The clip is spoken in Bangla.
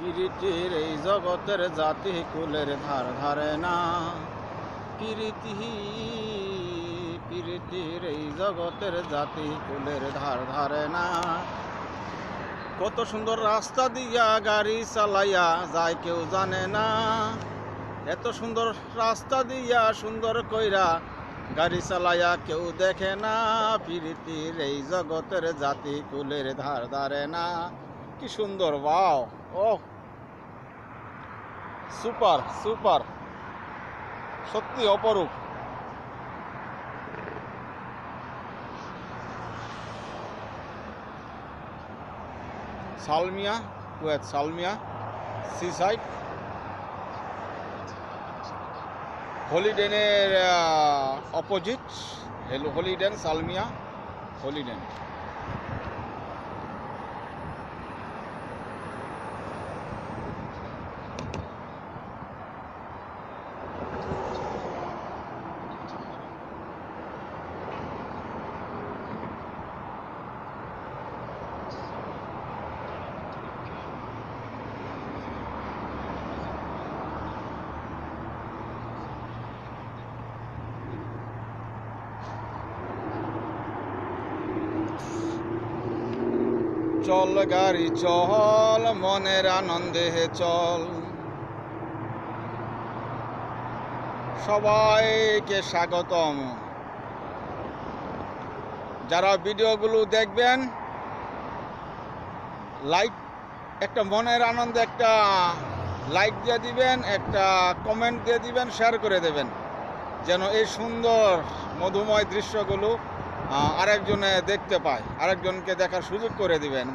কিরিটির এই জগতের জাতি কুলের ধার ধারে না। কিরিতি পিরিতির এই জগতের জাতি কুলের ধার ধারে না। কত সুন্দর রাস্তা দিয়া গাড়ি চালাইয়া যায়, কেউ জানে না। এত সুন্দর রাস্তা দিয়া সুন্দর কইরা গাড়ি চালাইয়া কেউ দেখে না। প্রীতির এই জগতের জাতি কুলের ধার ধারে না। কি সুন্দর বাও ও সুপার সুপার সত্যি অপরূপ। Salmiya Kuwait Salmiya sea side হলিডেনের opposite Holiday Inn Salmiya Holiday Inn চল গাড়ি, চল, মনের আনন্দে চল। সবাইকে স্বাগতম। যারা ভিডিওগুলো দেখবেন, লাইক, একটা মনের আনন্দে একটা লাইক দিয়ে দিবেন, একটা কমেন্ট দিয়ে দিবেন, শেয়ার করে দেবেন। যেন এই সুন্দর, মধুময় দৃশ্যগুলো আরেকজনে দেখতে পায়, আরেকজনকে দেখার সুযোগ করে দিবেন।